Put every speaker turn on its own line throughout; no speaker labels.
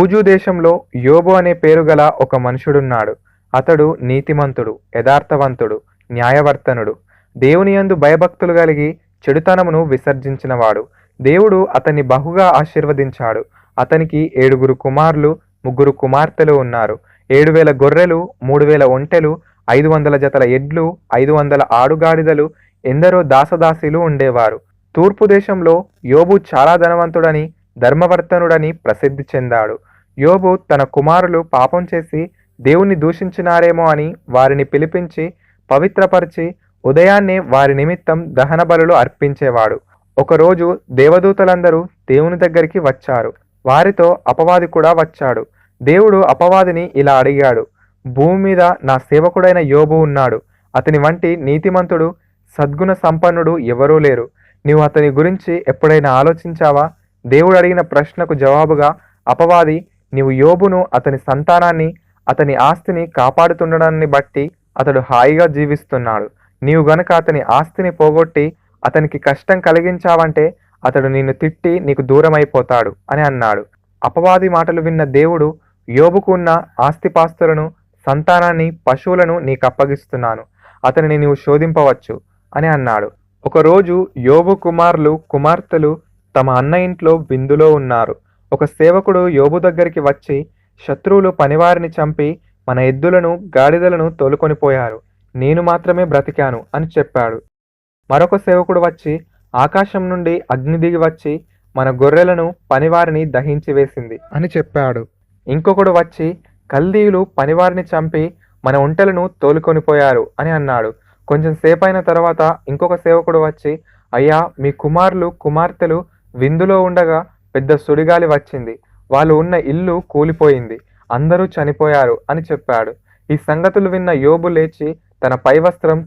ఊజు దేశంలో యోబు అనే పేరు గల ఒక మనుషుడున్నాడు. అతడు నీతిమంతుడు యథార్థవంతుడు న్యాయవర్తనుడు. దేవుని యందు భయభక్తులు కలిగి చెడుతనమును విసర్జించినవాడు. దేవుడు అతన్ని బహుగా ఆశీర్వదించాడు. అతనికి ఏడుగురు కుమారులు ముగ్గురు కుమార్తెలు ఉన్నారు. ఏడు వేల గొర్రెలు మూడు వేల ఒంటెలు ఐదు వందల జతల ఎడ్లు ఐదు వందల ఆడుగాడిదలు ఎందరో దాసదాసీలు ఉండేవారు. తూర్పు దేశంలో యోబు చాలా ధనవంతుడని ధర్మవర్తనుడని ప్రసిద్ధి చెందాడు. యోబు తన కుమారులు పాపం చేసి దేవుణ్ణి దూషించినారేమో అని వారిని పిలిపించి పవిత్రపరిచి ఉదయాన్నే వారి నిమిత్తం దహన బలులు అర్పించేవాడు. ఒకరోజు దేవదూతలందరూ దేవుని దగ్గరికి వచ్చారు. వారితో అపవాది కూడా వచ్చాడు. దేవుడు అపవాదిని ఇలా అడిగాడు భూమి మీద నా సేవకుడైన యోబు ఉన్నాడు. అతని వంటి నీతిమంతుడు సద్గుణ సంపన్నుడు ఎవరూ లేరు. నీవు అతని గురించి ఎప్పుడైనా ఆలోచించావా? దేవుడు అడిగిన ప్రశ్నకు జవాబుగా అపవాది నీవు యోబును అతని సంతానాన్ని అతని ఆస్తిని కాపాడుతుండడాన్ని బట్టి అతడు హాయిగా జీవిస్తున్నాడు. నీవు గనక అతని ఆస్తిని పోగొట్టి అతనికి కష్టం కలిగించావంటే అతడు నిన్ను తిట్టి నీకు దూరమైపోతాడు అని అన్నాడు. అపవాది మాటలు విన్న దేవుడు యోబుకు ఉన్న ఆస్తిపాస్తులను సంతానాన్ని పశువులను నీకు అప్పగిస్తున్నాను అతనిని నీవు శోధింపవచ్చు అని అన్నాడు. ఒకరోజు యోబు కుమారులు కుమార్తెలు తమ అన్న ఇంట్లో విందులో ఉన్నారు. ఒక సేవకుడు యోబు దగ్గరికి వచ్చి శత్రువులు పనివారిని చంపి మన ఎద్దులను గాడిదలను తోలుకొనిపోయారు నేను మాత్రమే బ్రతికాను అని చెప్పాడు. మరొక సేవకుడు వచ్చి ఆకాశం నుండి అగ్ని దిగి వచ్చి మన గొర్రెలను పనివారిని దహించి వేసింది అని చెప్పాడు. ఇంకొకడు వచ్చి కల్దీయులు పనివారిని చంపి మన ఒంటెలను తోలుకొనిపోయారు అని అన్నాడు. కొంచెం సేపైన తర్వాత ఇంకొక సేవకుడు వచ్చి అయ్యా మీ కుమారులు కుమార్తెలు విందులో ఉండగా పెద్ద సుడిగాలి వచ్చింది. వాళ్ళు ఉన్న ఇల్లు కూలిపోయింది. అందరూ చనిపోయారు అని చెప్పాడు. ఈ సంగతులు విన్న యోబు లేచి తన పై వస్త్రం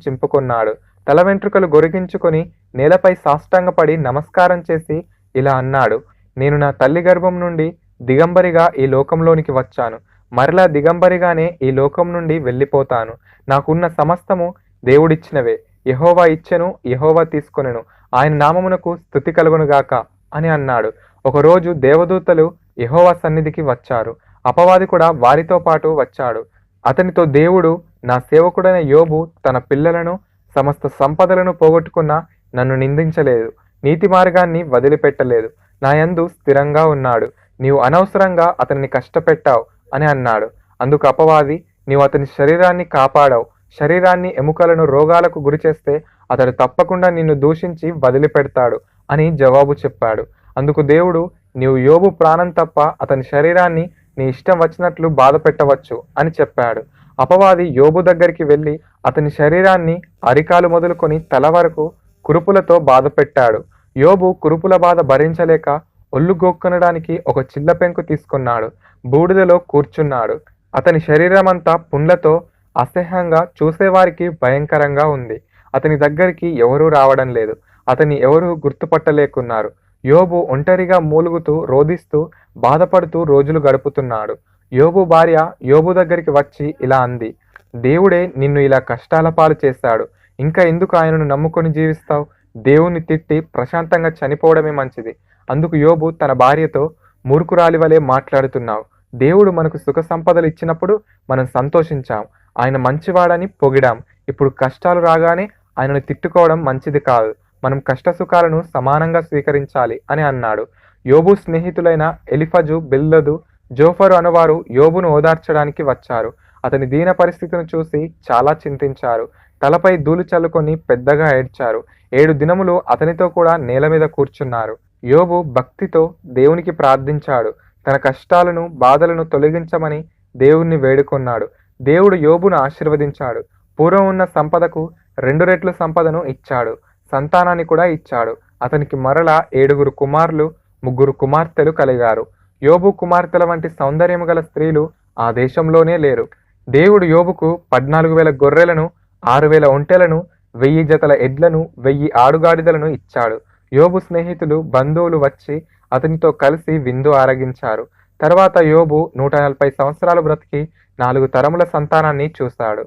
తల వెంట్రుకలు గొరిగించుకొని నేలపై సాష్టాంగపడి నమస్కారం చేసి ఇలా అన్నాడు. నేను నా తల్లి గర్భం నుండి దిగంబరిగా ఈ లోకంలోనికి వచ్చాను. మరలా దిగంబరిగానే ఈ లోకం నుండి వెళ్ళిపోతాను. నాకున్న సమస్తము దేవుడిచ్చినవే. యహోవా ఇచ్చెను యహోవా తీసుకొనెను. ఆయన నామమునకు స్థుతి కలుగునుగాక. అని అన్నాడు. ఒకరోజు దేవదూతలు యహోవా సన్నిధికి వచ్చారు. అపవాది కూడా వారితో పాటు వచ్చాడు. అతనితో దేవుడు నా సేవకుడైన యోబు తన పిల్లలను సమస్త సంపదలను పోగొట్టుకున్న నన్ను నిందించలేదు. నీతి మార్గాన్ని వదిలిపెట్టలేదు. నా యందు స్థిరంగా ఉన్నాడు. నీవు అనవసరంగా అతనిని కష్టపెట్టావు అని అన్నాడు. అందుకు అపవాది నీవు అతని శరీరాన్ని కాపాడావు. శరీరాన్ని ఎముకలను రోగాలకు గురిచేస్తే అతడు తప్పకుండా నిన్ను దూషించి వదిలిపెడతాడు. అని జవాబు చెప్పాడు. అందుకు దేవుడు నీవు యోబు ప్రాణం తప్ప అతని శరీరాన్ని నీ ఇష్టం వచ్చినట్లు బాధ పెట్టవచ్చు అని చెప్పాడు. అపవాది యోబు దగ్గరికి వెళ్ళి అతని శరీరాన్ని అరికాలు మొదలుకొని తల వరకు కురుపులతో బాధ పెట్టాడు. యోబు కురుపుల బాధ భరించలేక ఒళ్ళు గోక్కొనడానికి ఒక చిల్ల పెంకు తీసుకున్నాడు. బూడిదలో కూర్చున్నాడు. అతని శరీరమంతా పుండ్లతో అసహ్యంగా చూసేవారికి భయంకరంగా ఉంది. అతని దగ్గరికి ఎవరూ రావడం లేదు. అతని ఎవరూ గుర్తుపట్టలేకున్నారు. యోబు ఒంటరిగా మూలుగుతూ రోధిస్తూ బాధపడుతూ రోజులు గడుపుతున్నాడు. యోబు భార్య యోబు దగ్గరికి వచ్చి ఇలా అంది దేవుడే నిన్ను ఇలా కష్టాల పాలు చేశాడు. ఇంకా ఎందుకు ఆయనను నమ్ముకొని జీవిస్తావు? దేవుని తిట్టి ప్రశాంతంగా చనిపోవడమే మంచిది. అందుకు యోబు తన భార్యతో మూర్ఖురాలి వలె మాట్లాడుతున్నావు. దేవుడు మనకు సుఖ సంపదలు ఇచ్చినప్పుడు మనం సంతోషించాం. ఆయన మంచివాడని పొగిడాం. ఇప్పుడు కష్టాలు రాగానే ఆయనను తిట్టుకోవడం మంచిది కాదు. మనం కష్ట సుఖాలను సమానంగా స్వీకరించాలి అని అన్నాడు. యోబు స్నేహితులైన ఎలిఫజు బిల్లదు జోఫరు అనువారు యోబును ఓదార్చడానికి వచ్చారు. అతని దీన పరిస్థితిని చూసి చాలా చింతించారు. తలపై ధూళి చల్లుకొని పెద్దగా ఏడ్చారు. ఏడు దినములు అతనితో కూడా నేల మీద కూర్చున్నారు. యోబు భక్తితో దేవునికి ప్రార్థించాడు. తన కష్టాలను బాధలను తొలగించమని దేవుణ్ణి వేడుకొన్నాడు. దేవుడు యోబును ఆశీర్వదించాడు. పూర్వం ఉన్న సంపదకు రెండు రెట్లు సంపదను ఇచ్చాడు. సంతానాన్ని కూడా ఇచ్చాడు. అతనికి మరలా ఏడుగురు కుమారులు ముగ్గురు కుమార్తెలు కలిగారు. యోబు కుమార్తెల వంటి సౌందర్యము గల స్త్రీలు ఆ దేశంలోనే లేరు. దేవుడు యోబుకు పద్నాలుగు వేల గొర్రెలను ఆరు వేల ఒంటెలను వెయ్యి జతల ఎడ్లను వెయ్యి ఆడుగాడిదలను ఇచ్చాడు. యోబు స్నేహితులు బంధువులు వచ్చి అతనితో కలిసి విందు ఆరగించారు. తర్వాత యోబు నూట నలభై సంవత్సరాలు బ్రతికి నాలుగు తరముల సంతానాన్ని చూశాడు.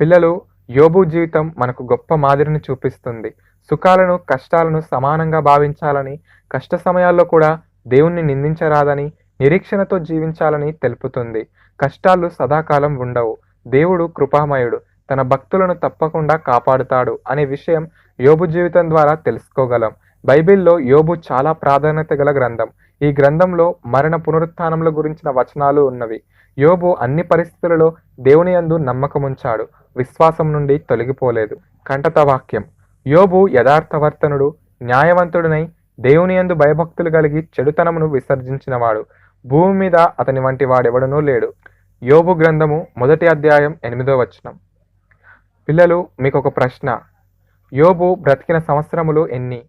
పిల్లలు యోబు జీవితం మనకు గొప్ప మాదిరిని చూపిస్తుంది. సుఖాలను కష్టాలను సమానంగా భావించాలని కష్ట సమయాల్లో కూడా దేవుణ్ణి నిందించరాదని నిరీక్షణతో జీవించాలని తెలుపుతుంది. కష్టాలు సదాకాలం ఉండవు. దేవుడు కృపామయుడు. తన భక్తులను తప్పకుండా కాపాడుతాడు అనే విషయం యోబు జీవితం ద్వారా తెలుసుకోగలం. బైబిల్లో యోబు చాలా ప్రాధాన్యత గల గ్రంథం. ఈ గ్రంథంలో మరణ పునరుత్థానముల గురించిన వచనాలు ఉన్నవి. యోబు అన్ని పరిస్థితులలో దేవుని యందు నమ్మకముంచాడు. విశ్వాసం నుండి తొలగిపోలేదు. కంటత వాక్యం. యోబు యథార్థవర్తనుడు న్యాయవంతుడునై దేవుని యందు భయభక్తులు కలిగి చెడుతనమును విసర్జించినవాడు. భూమి మీద అతని వంటి వాడెవడనూ లేడు. యోబు గ్రంథము మొదటి అధ్యాయం ఎనిమిదో వచనం. పిల్లలు మీకు ఒక ప్రశ్న. యోబు బ్రతికిన సంవత్సరములు ఎన్ని?